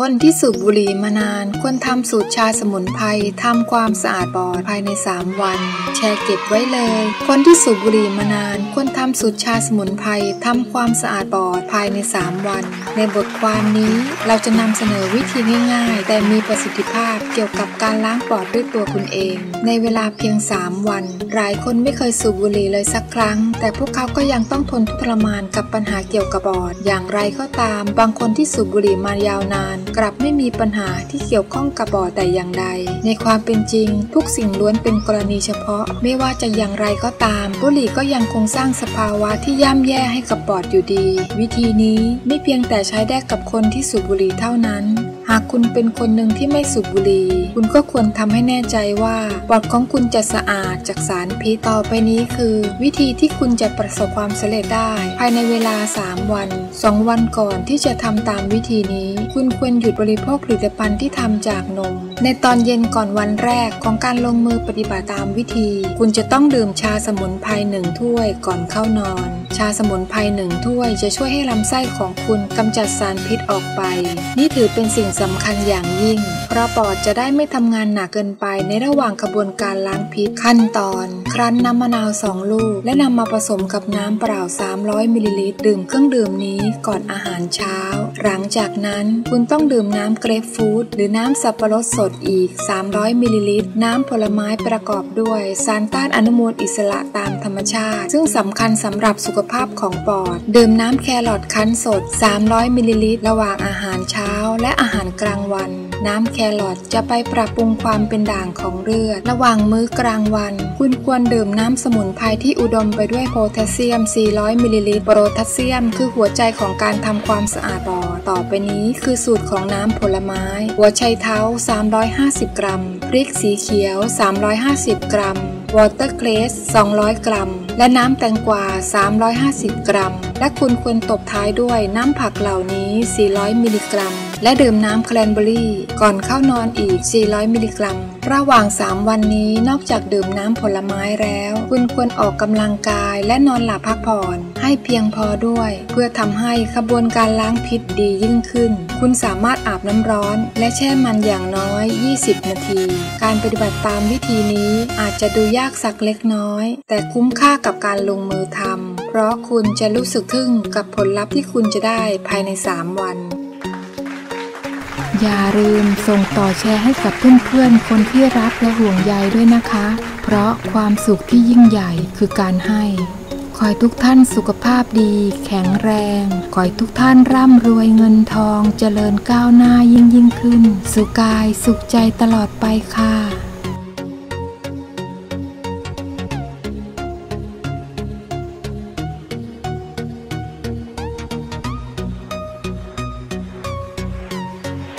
คนที่สูบบุหรี่มานานควรทำสูตรชาสมุนไพรทำความสะอาดปอดภายใน 3 วัน แชร์เก็บไว้เลย คนที่สูบบุหรี่มานานควรทำสูตรชาสมุนไพรทำความสะอาดปอดภายใน 3 วัน ในบทความนี้เราจะนำเสนอวิธีง่าย ๆ แต่มีประสิทธิภาพเกี่ยวกับการล้างปอดด้วยตัวคุณเอง ในเวลาเพียง 3 วัน หลายคนไม่เคยสูบบุหรี่เลยสักครั้ง แต่พวกเขาก็ยังต้องทนทุกข์ทรมานกับปัญหาเกี่ยวกับปอดอย่างไรก็ตาม บางคนที่สูบบุหรี่มายาวนาน กลับไม่มีปัญหาที่เกี่ยวข้องกับบ่อแต่อย่างใด ในความเป็นจริง ทุกสิ่งล้วนเป็นกรณีเฉพาะ ไม่ว่าจะอย่างไรก็ตาม บุหรี่ก็ยังคงสร้างสภาวะที่ย่ำแย่ให้กับปอดอยู่ดี วิธีนี้ไม่เพียงแต่ใช้ได้กับคนที่สูบบุหรี่เท่านั้น หากคุณเป็นคนหนึ่งที่ไม่สูบบุหรี่คุณก็ควรทำให้แน่ใจว่าปอดของคุณจะสะอาดจากสารพิษต่อไปนี้คือ วิธีที่คุณจะประสบความสำเร็จได้ ภายในเวลา 3 วัน 2 วันก่อนที่จะทำตามวิธีนี้ คุณควรหยุดบริโภคผลิตภัณฑ์ที่ทำจากนม ในตอนเย็นก่อนวันแรกของการลงมือปฏิบัติตามวิธี คุณจะต้องดื่มชาสมุนไพรหนึ่งถ้วยก่อนเข้านอน ชาสมุนไพรหนึ่งถ้วยจะช่วยให้ลำไส้ของคุณกำจัดสารพิษออกไป นี่ถือเป็นสิ่งสำคัญอย่างยิ่ง เพราะปอดจะได้ไม่ทำงานหนักเกินไปในระหว่างกระบวนการล้างพิษขั้นตอน ครั้นน้ำมะนาวสองลูก และนำมาผสมกับน้ำเปล่า 300มิลลิลิตรดื่มเครื่องดื่มนี้ก่อนอาหารเช้า หลังจากนั้นคุณต้องดื่มน้ำเกรฟฟูดหรือน้ำสับปะรดสดอีก 300มิลลิลิตรน้ำผลไม้ประกอบด้วยสารต้านอนุมูลอิสระตามธรรมชาติ ซึ่งสำคัญสำหรับสุขภาพของปอด ดื่มน้ำแครอทคั้นสด 300มิลลิลิตรระหว่างอาหารเช้าและอาหารกลางวัน น้ำแครอทจะไปปรับปรุงความเป็นด่างของเลือด ระหว่างมื้อกลางวัน คุณควรดื่มน้ำสมุนไพรที่อุดมไปด้วยโพแทสเซียม 400 มิลลิลิตรโพแทสเซียม คือหัวใจของการทำความสะอาดปอดต่อไปนี้คือสูตรของน้ำผลไม้ หัวไชเท้า 350 กรัม พริกสีเขียว 350 กรัม วอเตอร์เกรส 200 กรัม และน้ำแตงกวา 350 กรัม และคุณควรตบท้ายด้วยน้ำผักเหล่านี้ 400 มิลลิกรัม และดื่มน้ำแคลนเบอรี่ ก่อนเข้านอนอีก 400 มิลลิกรัม ระหว่าง 3 วันนี้นอกจากดื่มน้ำผลไม้แล้ว คุณควรออกกำลังกายและนอนหลับพักผ่อน ให้เพียงพอด้วย เพื่อทำให้ขบวนการล้างพิษดียิ่งขึ้น คุณสามารถอาบน้ำร้อน และแช่มันอย่างน้อย 20 นาที การปฏิบัติตามวิธีนี้อาจจะดูยากสักเล็กน้อย แต่คุ้มค่ากับการลงมือทำเพราะคุณจะรู้สึกทึ่งกับผลลัพธ์ที่คุณจะได้ภายใน 3 วัน อย่าลืมส่งต่อแชร์ให้กับเพื่อนๆ คนที่รักและห่วงใยด้วยนะคะ เพราะความสุขที่ยิ่งใหญ่คือการให้ ขอให้ทุกท่านสุขภาพดี แข็งแรง ขอให้ทุกท่านร่ำรวยเงินทอง เจริญก้าวหน้ายิ่งยิ่งขึ้น สุขกายสุขใจตลอดไปค่ะ